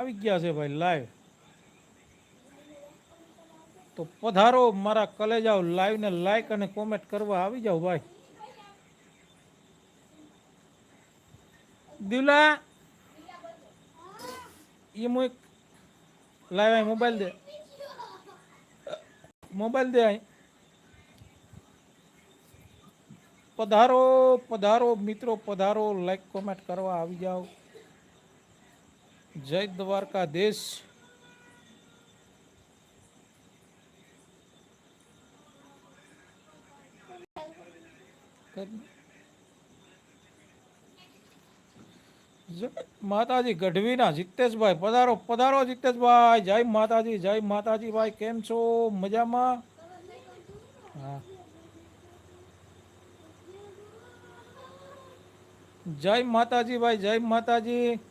આવી ગયા છે ભાઈ લાઈવ તો પધારો મારા કલેજાઓ લાઈવ ને લાઈક અને કોમેન્ટ કરવા આવી જાઓ ભાઈ. દિવલા એ હું એક લાઈવ અહીં મોબાઈલ દે. મોબાઈલ દે અહીં પધારો પધારો, મિત્રો, પધારો લાઈક કોમેન્ટ કરવા આવી જાઓ. જય દ્વારકાધીશ. દેશ માતાજી ગઢવીના જીતેશભાઈ, પધારો પધારો જીતેશભાઈ. જય માતાજી જય માતાજી ભાઈ કેમ છો? મજામાં? હા. જય માતાજી ભાઈ જય માતાજી.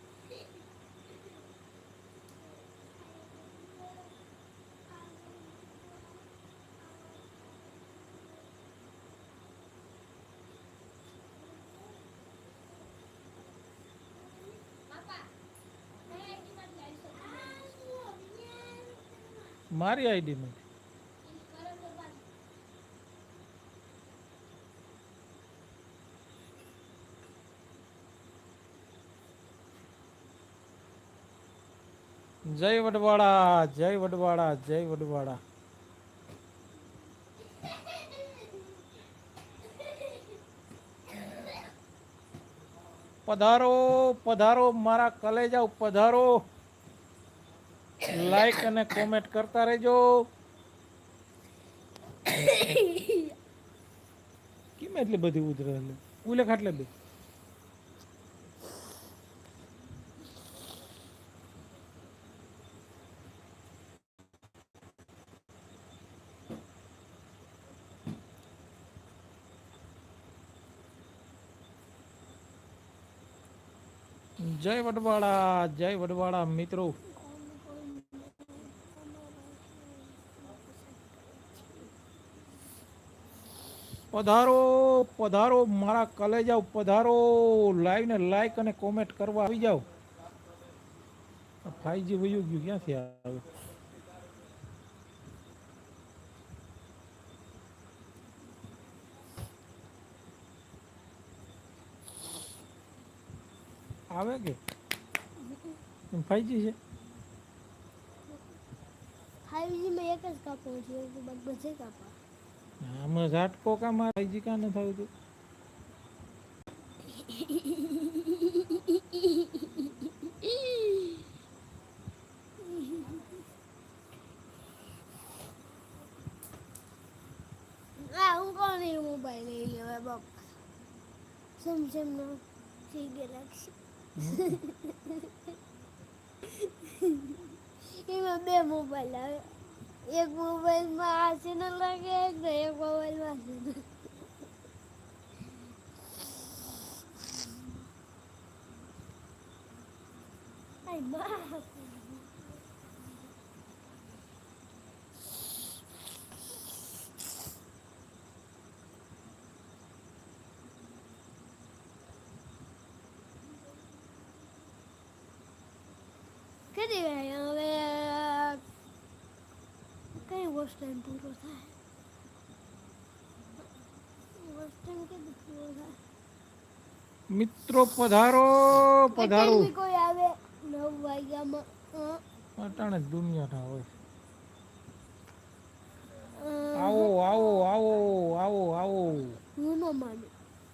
મારી આઈડી જય વડવાળા જય વડવાળા જય વડવાળા. પધારો પધારો મારા કલેજા પધારો. લાઈક અને કોમેન્ટ કરતા રહેજો. કેમ એટલી બધી ઉધરે ઉલે ખાટલે બે જય વડવાળા જય વડવાળા મિત્રો. પધારો પધારો, મારા કલે જાઓ પધારો. લાઈવને લાઈક અને કોમેન્ટ કરવા આવી જાઓ. ફાઈવજી વયું ગયું, ક્યાંથી આવે? આવે કે? ફાઈવજી છે? ફાઈવજી માં એક જ કાપો છે તો બધે કાપા આમાં ઝાટકો કા મારા ફાઈવજી કા ન થયું તું? હું કોણ એ મોબાઈલ લઈ લેવા બાપા. સેમસંગ નો સી ગેલેક્સી એમાં બે મોબાઈલ આવે. એક મોબાઈલમાં આ ચેનલ લાગે ને એક મોબાઈલમાં આ ચેનલ આય મા કેટલી વાર Watch time પૂરો થાય વોચ ટાઈમ કેટલી પૂરો થાય મિત્રો પધારો પધારો કોઈ આવે નવ વાગ્યામાં અટાણે દુનિયાના હોય આવો આવો આવો આવો આવો હું ન માનું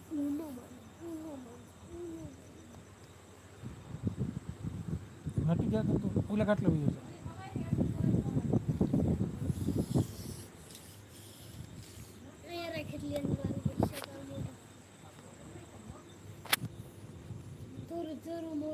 હું ન માનું હું ન માનું હું ન માનું. હટી ગયા તો ઓલા કાટલો બીજો છે અહીંયા રાખેલી અંદર આવી પડશે તો મોટું. થોડું થોડું મોટું આવે છે થોડું થોડું મોટું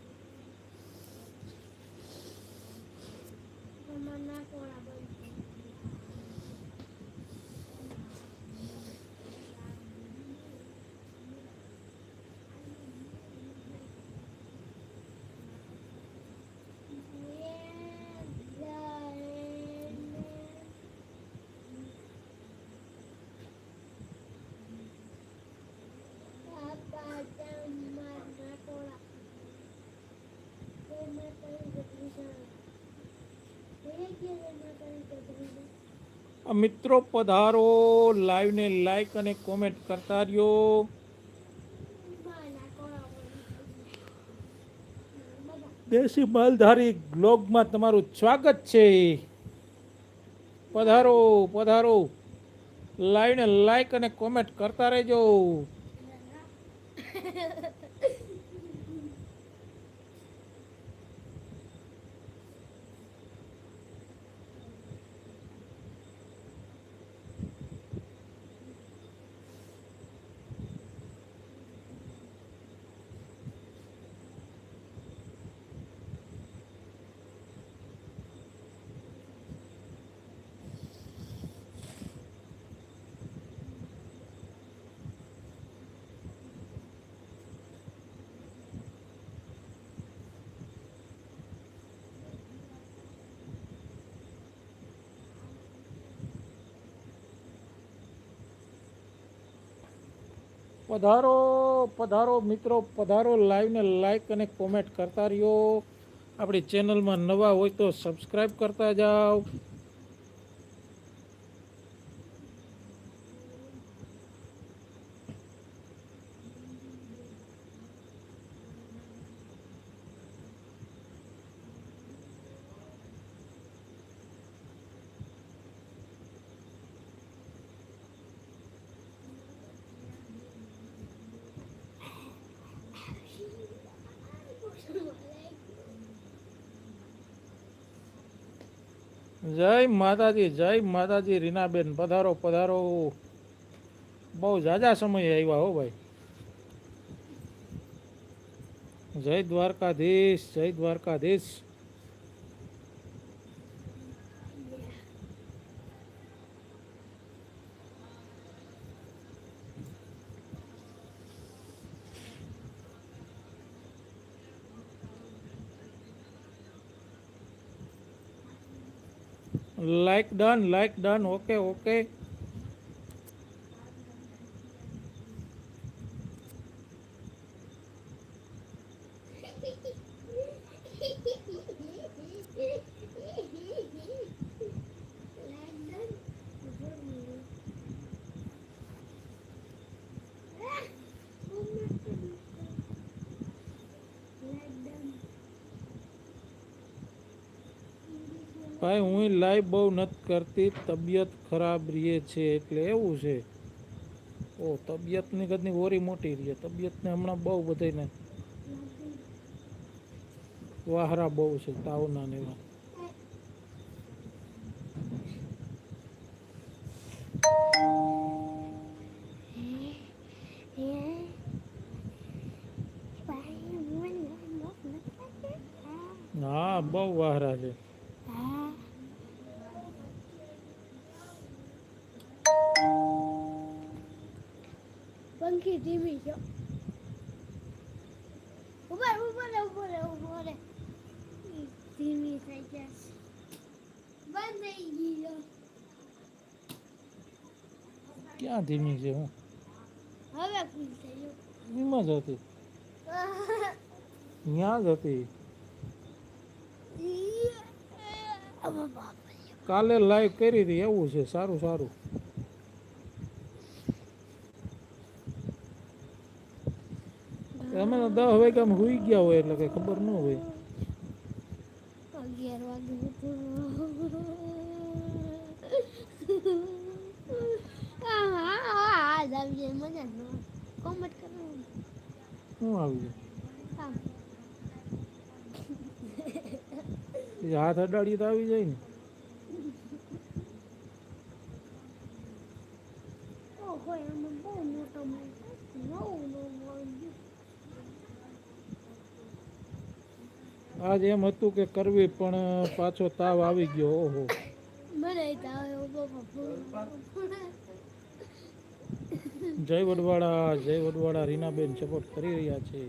મિત્રો, પધારો. લાઈવને લાઈક અને કોમેન્ટ કરતા રહ્યો. દેશી માલધારી બ્લોગમાં તમારું સ્વાગત છે. પધારો પધારો. લાઈવને લાઈક અને કોમેન્ટ કરતા રહેજો. પધારો પધારો મિત્રો, પધારો લાઈવને લાઈક અને કોમેન્ટ કરતા રહ્યો. આપણી ચેનલમાં નવા હોય તો સબસ્ક્રાઈબ કરતા જાઓ. જય માતાજી જય માતાજી, રીનાબેન, પધારો પધારો. બહુ ઝાઝા સમય આવ્યા હો ભાઈ. જય દ્વારકાધીશ જય Dwarkadhish. Like done like done okay okay ભાઈ હું લાઈવ બહુ નથી કરતી તબિયત ખરાબ રહે છે એટલે એવું છે. ઓ તબિયતની કદની ઓરી મોટી રહે તબિયતને હમણાં બહુ બધાને વાહરા બહુ છે તાવના ને એવા. હા બહુ વાહરા છે. પંખી ધીમી છે ઉપર ઉપર ઉપર ઉપર ધીમી થઈ જશે બંધ થઈ છે. ક્યાં ધીમી છે હું હવે ફૂલ થઈ ગયું જ હતી ત્યાં જ હતી કાલે લાઈવ કરી હતી એવું છે સારું સારું અમે તો દસ વાગ્યામાં સુઈ ગયા હોય એટલે કઈ ખબર ન હોય. અગિયાર વાગે આવી મજા કોમેન્ટ કરવાનું. શું આવ્યું કામ હાથ અડાડી તો આવી જાય ને ઓહો એમાં બહુ મોટો માલ નવું નવું આવ્યું આજ એમ હતું કે કરવી પણ પાછો તાવ આવી ગયો ઓહો. જય વડવાડા જય વડવાડા રીનાબેન સપોર્ટ કરી રહ્યા છે.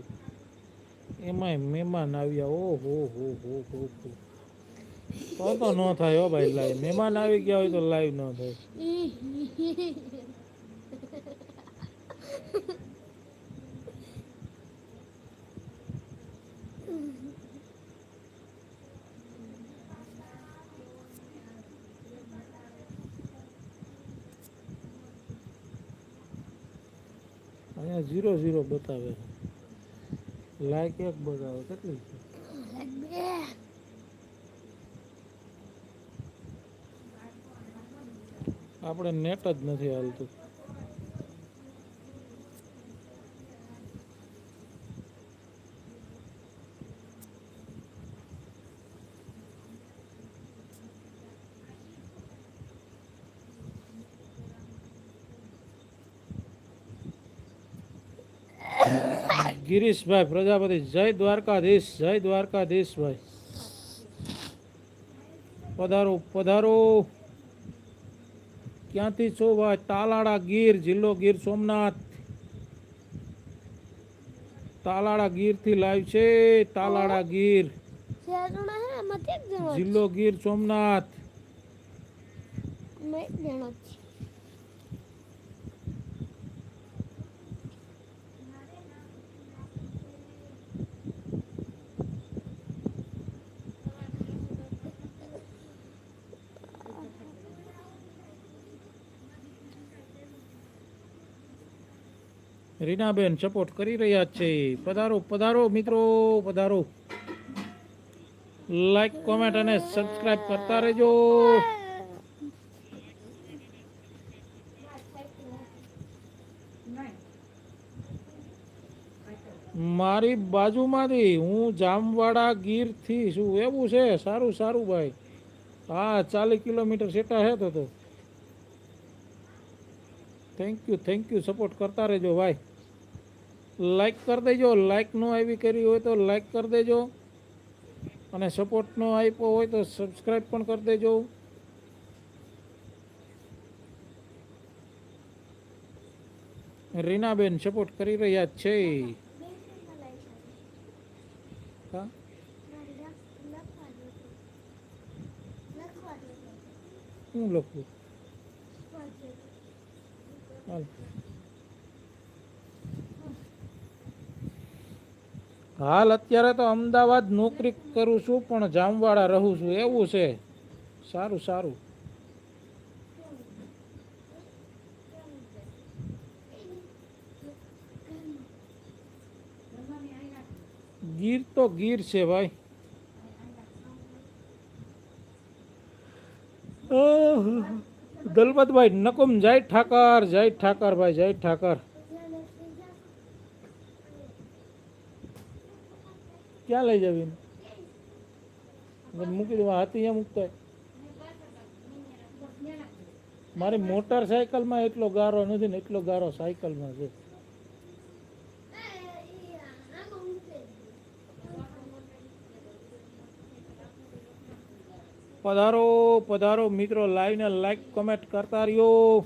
એમાંય મહેમાન આવ્યા ઓહો હો હો હો હો. તો તો ન થાય હો ભાઈ લાઈવ મહેમાન આવી ગયા હોય તો લાઈવ ન થાય. અહીંયા ઝીરો ઝીરો બતાવે છે. લાઈક એક બતાવે કેટલી? આપણે નેટ જ નથી હાલતું. ગિરીશભાઈ પ્રજાપતિ જય દ્વારકાધીશ જય દ્વારકાધીશ ભાઈ. પધારો પધારો. ક્યાંથી છો ભાઈ? તાલાળા ગીર જિલ્લો ગીર સોમનાથ. તાલાળા ગીરથી લાઈવ છે તાલાળા ગીર. જિલ્લો ગીર સોમનાથ. રીનાબેન સપોર્ટ કરી રહ્યા છે. પધારો પધારો મિત્રો, પધારો. લાઈક કોમેન્ટ અને સબસ્ક્રાઇબ કરતા રહેજો. મારી બાજુમાંથી હું જામવાડા ગીરથી છું. એવું છે? સારું સારું ભાઈ. હા, ચાલીસ કિલોમીટર સેટા હે તો તો. Thank you thank you support કરતા રહેજો ભાઈ. લાઈક કરી દેજો લાઈક નો આવી કરી હોય તો લાઈક કરી દેજો. અને સપોર્ટ નો આપ્યો હોય તો સબસ્ક્રાઈબ પણ કરી દેજો. રીનાબેન સપોર્ટ કરી રહ્યા છે. હા? હું લખું? હાલ. હાલ અત્યારે તો અમદાવાદ નોકરી કરું છું, પણ જામવાળા રહું છું. એવું છે. સારું સારું. ગીર તો ગીર છે ભાઈ. દલપતભાઈ નકુમ જય ઠાકર જય ઠાકર ભાઈ, જય ઠાકર. ક્યાં લઈ જવી મૂકી દેવા હાથી અહીંયા મૂકતા મારી મોટરસાયકલમાં એટલો ગારો નથી ને, એટલો ગારો સાયકલમાં છે. પધારો પધારો મિત્રો લાઈવ ને લાઈક, કમેન્ટ કરતા રહ્યો.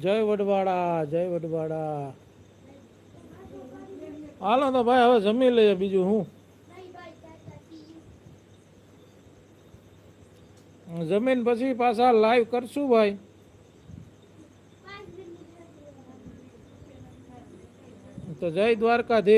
જય વડવાડા જય વડવાડા. હાલો તો ભાઈ, હવે જમી લઈએ બીજું હું? જમીન પછી પાછા લાઈવ કરશું ભાઈ. તો જય દ્વારકાધીશ.